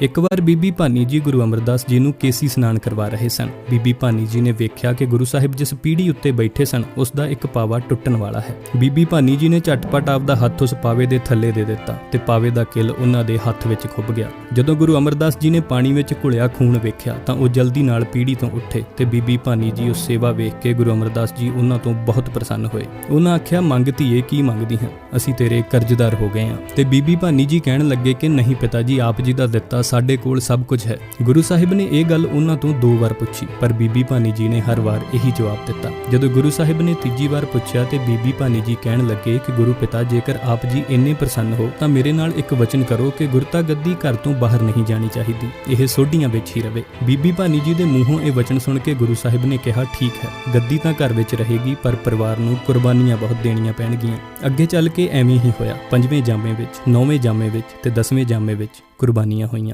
ਇੱਕ ਵਾਰ ਬੀਬੀ ਭਾਨੀ ਜੀ ਗੁਰੂ ਅਮਰਦਾਸ ਜੀ ਨੂੰ ਕੇਸੀ ਸਨਾਨ ਕਰਵਾ ਰਹੇ ਸਨ। ਬੀਬੀ ਭਾਨੀ ਜੀ ਨੇ ਵੇਖਿਆ ਕਿ ਗੁਰੂ ਸਾਹਿਬ ਜਿਸ ਪੀੜੀ ਉੱਤੇ ਬੈਠੇ ਸਨ, ਉਸ ਦਾ ਇੱਕ ਪਾਵਾ ਟੁੱਟਣ ਵਾਲਾ ਹੈ। ਬੀਬੀ ਭਾਨੀ ਜੀ ਨੇ ਝਟਪਟ ਆਪਦਾ ਹੱਥ ਉਸ ਪਾਵੇ ਦੇ ਥੱਲੇ ਦੇ ਦਿੱਤਾ ਤੇ ਪਾਵੇ ਦਾ ਕਿਲ ਉਹਨਾਂ ਦੇ ਹੱਥ ਵਿੱਚ ਖੁੱਭ ਗਿਆ। ਜਦੋਂ ਗੁਰੂ ਅਮਰਦਾਸ ਜੀ ਨੇ ਪਾਣੀ ਵਿੱਚ ਘੁਲਿਆ ਖੂਨ ਵੇਖਿਆ ਤਾਂ ਉਹ ਜਲਦੀ ਨਾਲ ਪੀੜੀ ਤੋਂ ਉੱਠੇ ਤੇ ਬੀਬੀ ਭਾਨੀ ਜੀ ਉਸ ਸੇਵਾ ਵੇਖ ਕੇ ਗੁਰੂ ਅਮਰਦਾਸ ਜੀ ਉਹਨਾਂ ਤੋਂ ਬਹੁਤ ਪ੍ਰਸੰਨ ਹੋਏ। ਉਹਨਾਂ ਆਖਿਆ, ਮੰਗ ਧੀਏ, ਕੀ ਮੰਗਦੀ ਹੈ? ਅਸੀਂ ਤੇਰੇ ਕਰਜ਼ਦਾਰ ਹੋ ਗਏ ਹਾਂ। ਤੇ ਬੀਬੀ ਭਾਨੀ ਜੀ ਕਹਿਣ ਲੱਗੇ ਕਿ, ਨਹੀਂ ਪਿਤਾ ਜੀ, ਆਪ ਜੀ ਦਾ ਦਿੱਤਾ ਸਾਡੇ ਕੋਲ ਸਭ ਕੁਝ ਹੈ। ਗੁਰੂ ਸਾਹਿਬ ਨੇ ਇਹ ਗੱਲ ਉਹਨਾਂ ਤੋਂ ਦੋ ਵਾਰ ਪੁੱਛੀ, ਪਰ ਬੀਬੀ ਭਾਨੀ ਜੀ ਨੇ ਹਰ ਵਾਰ ਇਹੀ ਜਵਾਬ ਦਿੱਤਾ। ਜਦੋਂ ਗੁਰੂ ਸਾਹਿਬ ਨੇ ਤੀਜੀ ਵਾਰ ਪੁੱਛਿਆ ਤੇ ਬੀਬੀ ਭਾਨੀ ਜੀ ਕਹਿਣ ਲੱਗੇ ਕਿ ਗੁਰੂ ਪਿਤਾ, ਜੇਕਰ ਆਪ ਜੀ ਇੰਨੇ ਪ੍ਰਸੰਨ ਹੋ, ਤਾਂ ਮੇਰੇ ਨਾਲ ਇੱਕ ਵਚਨ ਕਰੋ ਕਿ ਗੁਰਤਾ ਗੱਦੀ ਘਰ ਤੋਂ ਬਾਹਰ ਨਹੀਂ ਜਾਣੀ ਚਾਹੀਦੀ। ਇਹ ਸੋਢੀਆਂ ਵਿੱਚ ਹੀ ਰਵੇ। ਬੀਬੀ ਭਾਨੀ ਜੀ ਦੇ ਮੂੰਹੋਂ ਇਹ ਵਚਨ ਸੁਣ ਕੇ ਗੁਰੂ ਸਾਹਿਬ ਨੇ ਕਿਹਾ, ਠੀਕ ਹੈ, ਗੱਦੀ ਤਾਂ ਘਰ ਵਿੱਚ ਰਹੇਗੀ, ਪਰ ਪਰਿਵਾਰ ਨੂੰ ਕੁਰਬਾਨੀਆਂ ਬਹੁਤ ਦੇਣੀਆਂ ਪੈਣਗੀਆਂ। ਅੱਗੇ ਚੱਲ ਕੇ ਐਵੇਂ ਹੀ ਹੋਇਆ। ਪੰਜਵੇਂ ਜਾਮੇ ਵਿੱਚ, ਨੌਵੇਂ ਜਾਮੇ ਵਿੱਚ ਤੇ ਦਸਵੇਂ ਜਾਮੇ ਵਿੱਚ ਕੁਰਬਾਨੀਆਂ ਹੋਈਆਂ।